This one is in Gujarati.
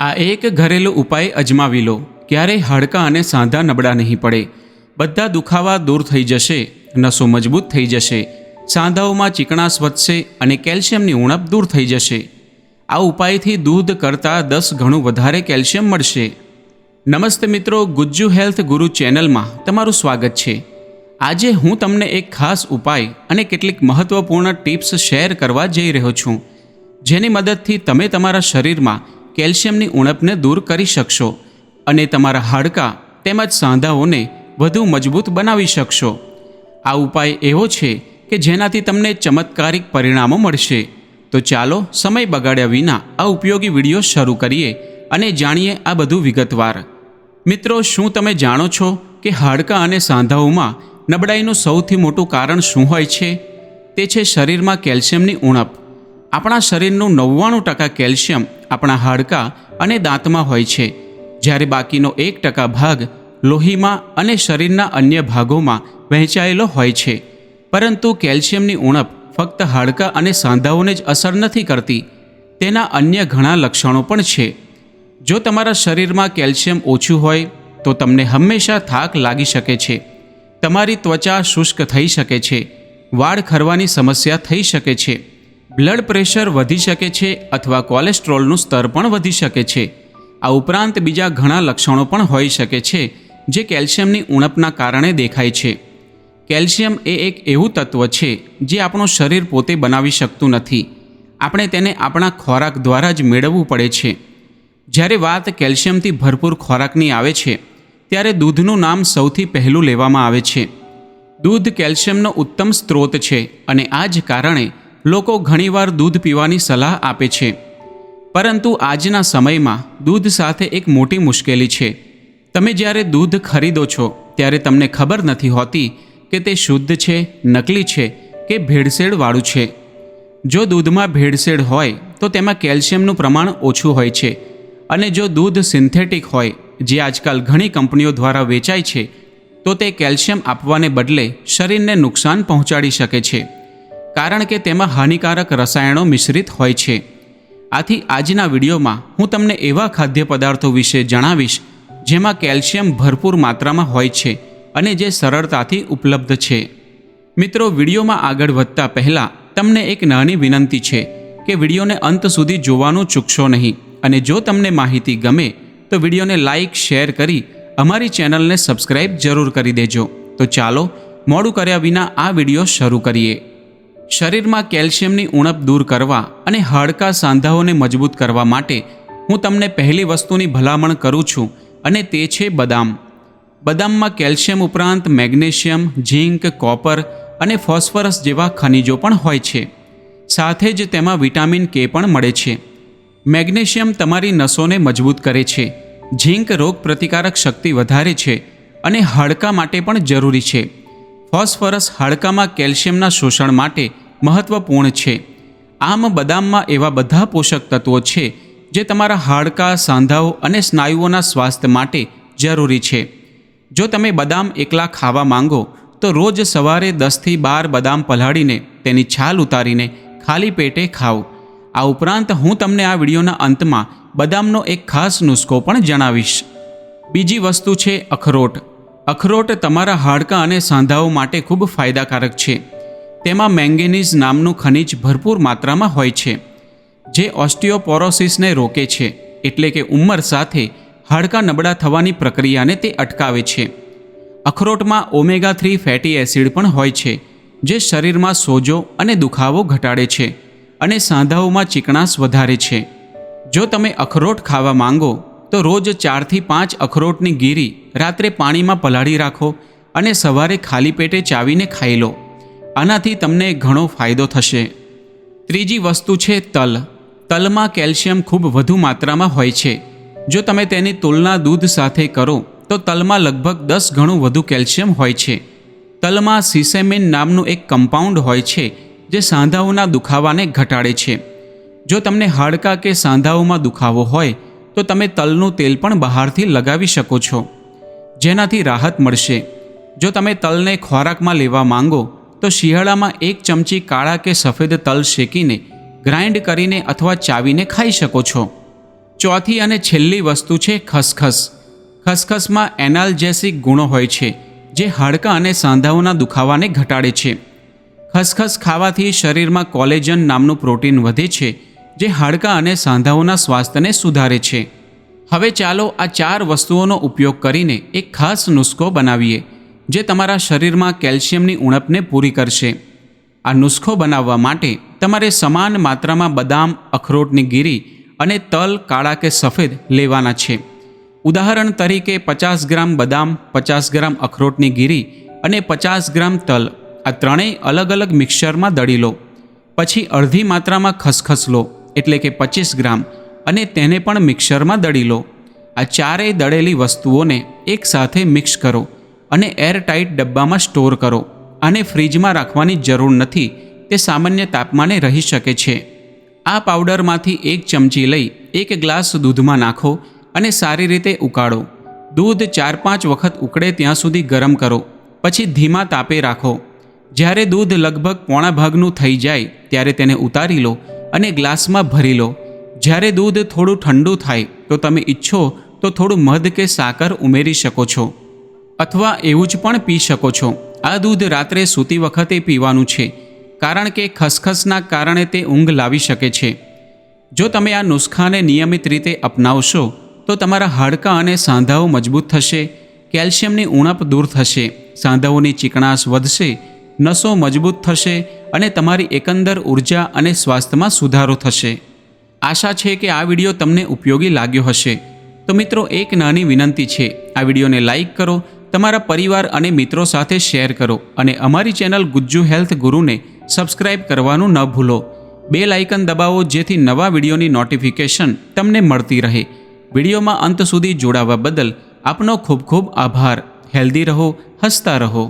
આ એક ઘરેલું ઉપાય અજમાવી લો. ક્યારેય હાડકાં અને સાંધા નબળા નહીં પડે. બધા દુખાવા દૂર થઈ જશે, નસો મજબૂત થઈ જશે. સાંધાઓમાં ચીકણાશ વધશે અને કેલ્શિયમની ઉણપ દૂર થઈ જશે. આ ઉપાયથી દૂધ કરતાં દસ ગણું વધારે કેલ્શિયમ મળશે. નમસ્તે મિત્રો, ગુજ્જુ હેલ્થ ગુરુ ચેનલમાં તમારું સ્વાગત છે. આજે હું તમને એક ખાસ ઉપાય અને કેટલીક મહત્વપૂર્ણ ટિપ્સ શેર કરવા જઈ રહ્યો છું. જેની મદદથી તમે તમારા શરીરમાં કેલ્શિયમની ઉણપને દૂર કરી શકશો અને તમારા હાડકાં તેમજ સાંધાઓને વધુ મજબૂત બનાવી શકશો. આ ઉપાય એવો છે કે જેનાથી તમને ચમત્કારિક પરિણામો મળશે. તો ચાલો સમય બગાડ્યા વિના આ ઉપયોગી વીડિયો શરૂ કરીએ અને જાણીએ આ બધું વિગતવાર. મિત્રો, શું તમે જાણો છો કે હાડકાં અને સાંધાઓમાં નબળાઈનું સૌથી મોટું કારણ શું હોય છે? તે છે શરીરમાં કેલ્શિયમની ઉણપ. આપણા શરીરનું નવ્વાણું ટકા કેલ્શિયમ આપણા હાડકાં અને દાંતમાં હોય છે. જ્યારે બાકીનો એક ટકા ભાગ લોહીમાં અને શરીરના અન્ય ભાગોમાં વહેંચાયેલો હોય છે. પરંતુ કેલ્શિયમની ઉણપ ફક્ત હાડકાં અને સાંધાઓને જ અસર નથી કરતી. તેના અન્ય ઘણા લક્ષણો પણ છે. જો તમારા શરીરમાં કેલ્શિયમ ઓછું હોય, તો તમને હંમેશા થાક લાગી શકે છે. તમારી ત્વચા શુષ્ક થઈ શકે છે. વાળ ખરવાની સમસ્યા થઈ શકે છે. બ્લડ પ્રેશર વધી શકે છે અથવા કોલેસ્ટ્રોલનું સ્તર પણ વધી શકે છે. આ ઉપરાંત બીજા ઘણા લક્ષણો પણ હોઈ શકે છે, જે કેલ્શિયમની ઉણપના કારણે દેખાય છે. કેલ્શિયમ એ એક એવું તત્વ છે જે આપણું શરીર પોતે બનાવી શકતું નથી. આપણે તેને આપણા ખોરાક દ્વારા જ મેળવવું પડે છે. જ્યારે વાત કેલ્શિયમથી ભરપૂર ખોરાકની આવે છે, ત્યારે દૂધનું નામ સૌથી પહેલું લેવામાં આવે છે. દૂધ કેલ્શિયમનો ઉત્તમ સ્ત્રોત છે અને આ જ કારણે લોકો ઘણીવાર દૂધ પીવાની સલાહ આપે છે. પરંતુ આજના સમયમાં દૂધ સાથે એક મોટી મુશ્કેલી છે. તમે જ્યારે દૂધ ખરીદો છો, ત્યારે તમને ખબર નથી હોતી કે તે શુદ્ધ છે, નકલી છે કે ભેળસેળવાળું છે. જો દૂધમાં ભેળસેળ હોય, તો તેમાં કેલ્શિયમનું પ્રમાણ ઓછું હોય છે. અને જો દૂધ સિન્થેટિક હોય, જે આજકાલ ઘણી કંપનીઓ દ્વારા વેચાય છે, તો તે કેલ્શિયમ આપવાને બદલે શરીરને નુકસાન પહોંચાડી શકે છે. કારણ કે તેમાં હાનિકારક રસાયણો મિશ્રિત હોય છે. આથી આજના વિડીયોમાં હું તમને એવા ખાદ્ય પદાર્થો વિશે જણાવીશ, જેમાં કેલ્શિયમ ભરપૂર માત્રામાં હોય છે અને જે સરળતાથી ઉપલબ્ધ છે. મિત્રો, વિડીયોમાં આગળ વધતા પહેલાં તમને એક નાની વિનંતી છે કે વિડીયોને અંત સુધી જોવાનું ચૂકશો નહીં અને જો તમને માહિતી ગમે, તો વિડીયોને લાઇક શેર કરી અમારી ચેનલને સબસ્ક્રાઇબ જરૂર કરી દેજો. તો ચાલો, મોડું કર્યા વિના આ વીડિયો શરૂ કરીએ. શરીરમાં કેલ્શિયમની ઉણપ દૂર કરવા અને હાડકાં સાંધાઓને મજબૂત કરવા માટે હું તમને પહેલી વસ્તુની ભલામણ કરું છું અને તે છે બદામ. બદામમાં કેલ્શિયમ ઉપરાંત મેગ્નેશિયમ, ઝીંક, કોપર અને ફોસ્ફરસ જેવા ખનિજો પણ હોય છે. સાથે જ તેમાં વિટામિન કે પણ મળે છે. મેગ્નેશિયમ તમારી નસોને મજબૂત કરે છે. ઝીંક રોગ પ્રતિકારક શક્તિ વધારે છે અને હાડકાં માટે પણ જરૂરી છે. ફોસ્ફરસ હાડકામાં કેલ્શિયમના શોષણ માટે મહત્વપૂર્ણ છે. આમ બદામમાં એવા બધા પોષક તત્વો છે જે તમારા હાડકાં, સાંધાઓ અને સ્નાયુઓના સ્વાસ્થ્ય માટે જરૂરી છે. જો તમે બદામ એકલા ખાવા માંગો, તો રોજ સવારે દસથી બાર બદામ પલાળીને તેની છાલ ઉતારીને ખાલી પેટે ખાઓ. આ ઉપરાંત હું તમને આ વિડીયોના અંતમાં બદામનો એક ખાસ નુસ્ખો પણ જણાવીશ. બીજી વસ્તુ છે અખરોટ. અખરોટ તમારા હાડકાં અને સાંધાઓ માટે ખૂબ ફાયદાકારક છે. તેમાં મેંગેનીઝ નામનું ખનિજ ભરપૂર માત્રામાં હોય છે, જે ઓસ્ટિયોપોરોસિસને રોકે છે, એટલે કે ઉંમર સાથે હાડકાં નબળા થવાની પ્રક્રિયાને તે અટકાવે છે. અખરોટમાં ઓમેગા થ્રી ફેટી એસિડ પણ હોય છે, જે શરીરમાં સોજો અને દુખાવો ઘટાડે છે અને સાંધાઓમાં ચીકણાશ વધારે છે. જો તમે અખરોટ ખાવા માંગો તો રોજ ચારથી પાંચ અખરોટની ગીરી રાત્રે પાણીમાં પલાળી રાખો અને સવારે ખાલી પેટે ચાવીને ખાઈ લો. આનાથી તમને ઘણો ફાયદો થશે. ત્રીજી વસ્તુ છે તલ. તલમાં કેલ્શિયમ ખૂબ વધુ માત્રામાં હોય છે. જો તમે તેની તુલના દૂધ સાથે કરો, તો તલમાં લગભગ દસ ગણું વધુ કેલ્શિયમ હોય છે. તલમાં સિસેમિન નામનું એક કમ્પાઉન્ડ હોય છે, જે સાંધાઓના દુખાવાને ઘટાડે છે. જો તમને હાડકાં કે સાંધાઓમાં દુખાવો હોય તો તમે તલનું તેલ પણ બહારથી લગાવી શકો છો. જેનાથી રાહત મળશે. જો તમે તલને ખોરાકમાં લેવા માંગો, તો શિયાળામાં એક ચમચી કાળા કે સફેદ તલ શેકીને ગ્રાઇન્ડ કરીને અથવા ચાવીને ખાઈ શકો છો. ચોથી અને છેલ્લી વસ્તુ છે ખસખસ. ખસખસમાં એનાલ્જેસિક ગુણો હોય છે, જે હાડકાં અને સાંધાઓના દુખાવાને ઘટાડે છે. ખસખસ ખાવાથી શરીરમાં કોલેજન નામનું પ્રોટીન વધે છે જે હાડકાં અને સાંધાઓના સ્વાસ્થ્યને સુધારે છે. હવે ચાલો આ ચાર વસ્તુઓનો ઉપયોગ કરીને એક ખાસ નુસ્ખો બનાવીએ, જે તમારા શરીરમાં કેલ્શિયમની ઉણપને પૂરી કરશે. આ નુસ્ખો બનાવવા માટે તમારે સમાન માત્રામાં બદામ, અખરોટની ગીરી અને તલ કાળા કે સફેદ લેવાના છે. ઉદાહરણ તરીકે પચાસ ગ્રામ બદામ, પચાસ ગ્રામ અખરોટની ગીરી અને પચાસ ગ્રામ તલ. આ ત્રણેય અલગ અલગ મિક્સરમાં દળી લો. પછી અડધી માત્રામાં ખસખસ લો. એટલે કે પચીસ ગ્રામ અને તેને પણ મિક્સરમાં દળી લો. આ ચારેય દળેલી વસ્તુઓને એકસાથે મિક્સ કરો અને એરટાઇટ ડબ્બામાં સ્ટોર કરો આને ફ્રીજમાં રાખવાની જરૂર નથી, તે સામાન્ય તાપમાને રહી શકે છે. આ પાવડરમાંથી એક ચમચી લઈ એક ગ્લાસ દૂધમાં નાખો અને સારી રીતે ઉકાળો. દૂધ ચાર પાંચ વખત ઉકળે ત્યાં સુધી ગરમ કરો, પછી ધીમા તાપે રાખો. જ્યારે દૂધ લગભગ પોણા ભાગનું થઈ જાય, ત્યારે તેને ઉતારી લો અને ગ્લાસમાં ભરી લો. જ્યારે દૂધ થોડું ઠંડુ થાય, તો તમે ઈચ્છો તો થોડું મધ કે સાકર ઉમેરી શકો છો. અથવા એવું જ પણ પી શકો છો. આ દૂધ રાત્રે સૂતી વખતે પીવાનું છે, કારણ કે ખસખસના કારણે તે ઊંઘ લાવી શકે છે. જો તમે આ નુસ્ખાને નિયમિત રીતે અપનાવશો, તો તમારા હાડકાં અને સાંધાઓ મજબૂત થશે, કેલ્શિયમની ઉણપ દૂર થશે, સાંધાઓની ચીકણાશ વધશે નસો મજબૂત થશે અને તમારી એકંદર ઊર્જા અને સ્વાસ્થ્યમાં સુધારો થશે. આશા છે કે આ વીડિયો તમને ઉપયોગી લાગ્યો હશે. તો મિત્રો, એક નાની વિનંતી છે. આ વિડીયોને લાઇક કરો, તમારા પરિવાર અને મિત્રો સાથે શેર કરો અને અમારી ચેનલ ગુજ્જુ હેલ્થ ગુરુને સબસ્ક્રાઇબ કરવાનું ન ભૂલો. બે લાઇકન દબાવો જેથી નવા વિડીયોની નોટિફિકેશન તમને મળતી રહે. વિડીયોમાં અંત સુધી જોડાવા બદલ આપનો ખૂબ ખૂબ આભાર. હેલ્ધી રહો, હસતા રહો.